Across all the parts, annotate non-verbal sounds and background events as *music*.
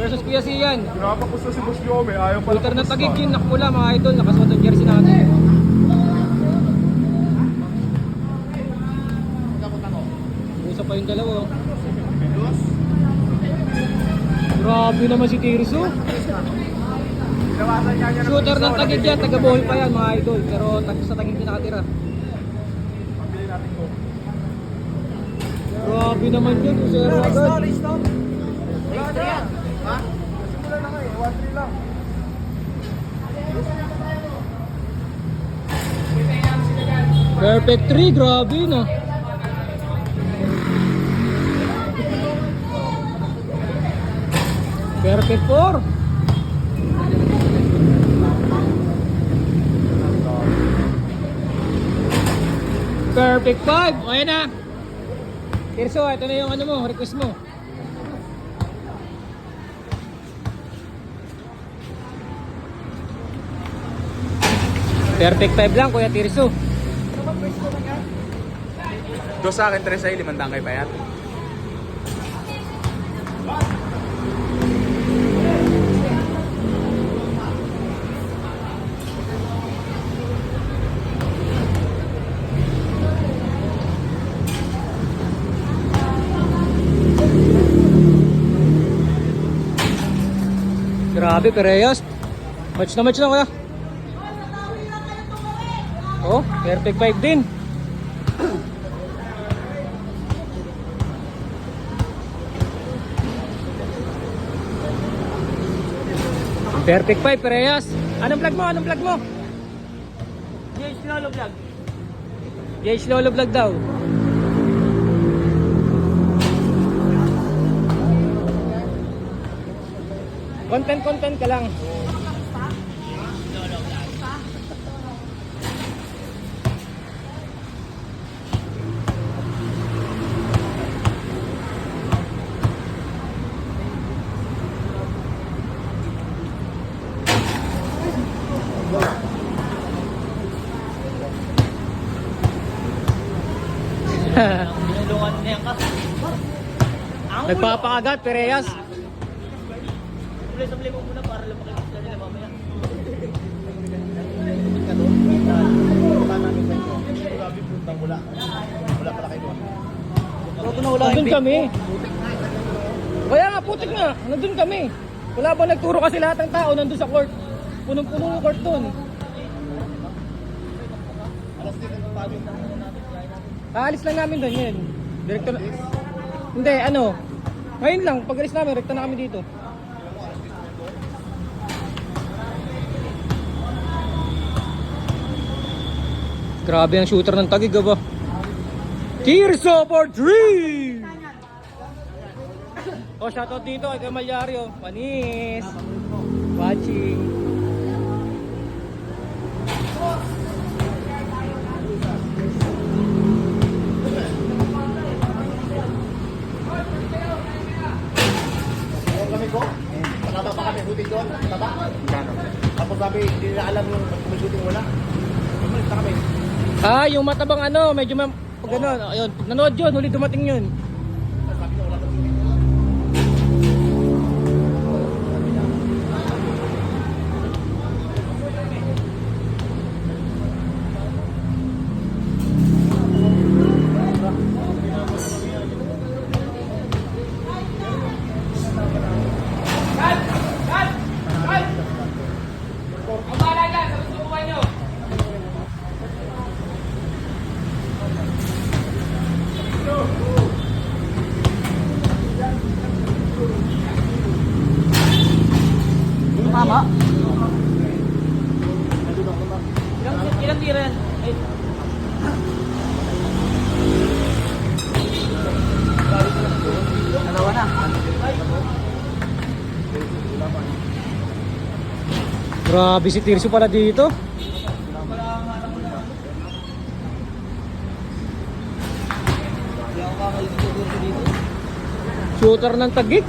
versus Kuya Sian. Pinapapos na si Boss Yome, ayaw pala Shooter ng tagig yun, nakapula mga idol, nakasuot ang jersey natin. Usa pa yung dalawa. oh. Grabe naman si Tirso. Shooter ng tagig yan, taga Bohol pa yan mga idol. Pero tag sa tagig din nakatira. Pambili natin ko. Grabe naman yun, zero agad. Wala na. Ha? 1-3 lang. Perfect 3, grabe na. Perfect 4. Perfect 5. O, na. Tirso, ito na yung ano mo, request mo. Perfect 5 lang, Kuya Tirso. Dos sa akin, tres sa'yo, limandang kay Payat. Grabe, Pereyos. Match na match na kuya. Oh, perfect 5 din. Perfect 5, Pereyos. Anong vlog mo? Anong vlog mo? Yes, lolo vlog. Yes, Lolo vlog daw. Content, content ka lang. *laughs* Binulungan na yan ka. Ang ulo. Nagpapakagat, Pereyas. Sabli-sabli mo muna para lumaki ka nila mamaya. Nandun kami. Kaya nga, putik nga. Nandun kami. Wala ba nagturo kasi lahat ng tao nandun sa court. Punong-puno court dun. Aalis lang namin doon yun. Direkto na... Hindi, ano. Ngayon lang, pag alis namin, rekta na kami dito. Grabe ang shooter ng tagig, ba? Tirso for 3! Oh, shoutout dito kay Kamalyario. Panis! Watching. Ko. Mataba pa kami, shooting doon. Mataba. Tapos sabi, hindi alam yung kung shooting wala. Umalis kami. Ah, yung matabang ano, medyo ma... Pag ano, ayun, nanood yun, huli dumating yun. Tama. Ilang, ilang tira yan? Ay, Dalawa na. Grabe si Tirso pala dito. Shooter ng tagig.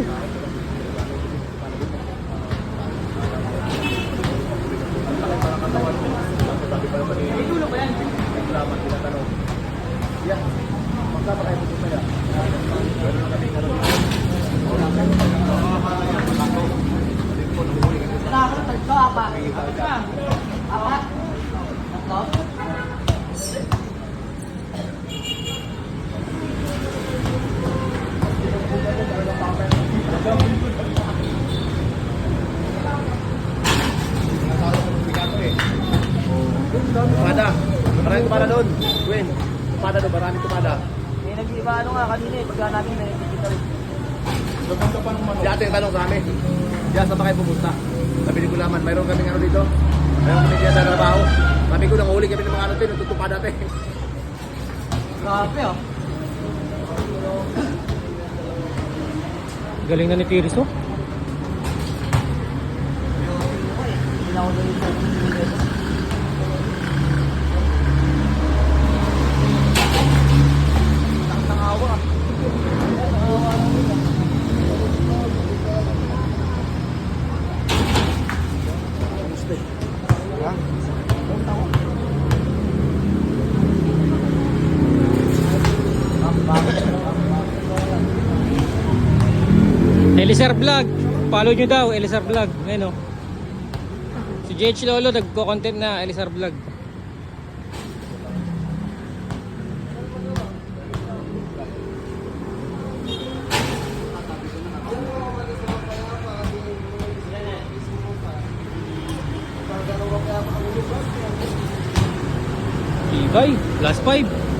Pa. Apat. Tatlo. Tumada. Maraming tumada doon. Gwen. Tumada doon. Maraming tumada. May nag-iba ano nga kanina eh. Pagka natin may nagkikita rin. Pupunta pa ng manok. Yung tanong sa amin. Diyan sa kayo pumunta. Sabi ko laman, mayroon kaming ano dito. Mayroon kami diyan na trabaho. Sabi ko, nanguli kami ng mga ano tayo, nagtutupa dati. Grabe ah. Galing na ni Tiris oh. Elisar Vlog. Follow nyo daw, Elisar Vlog. Ngayon oh. Si JH Lolo nagko-content na Elisar Vlog. Ibay, last five.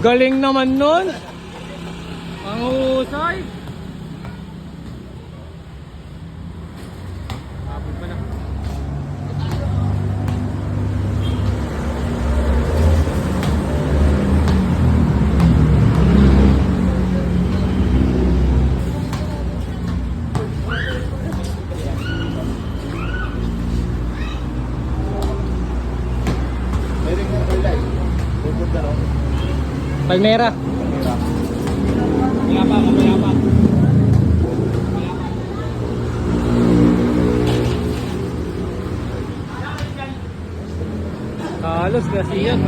Galing naman nun. Ang husay. Mayroon yung kulay. Pupunta ro. Palmera. Wala pa, wala pa. Kasi yan.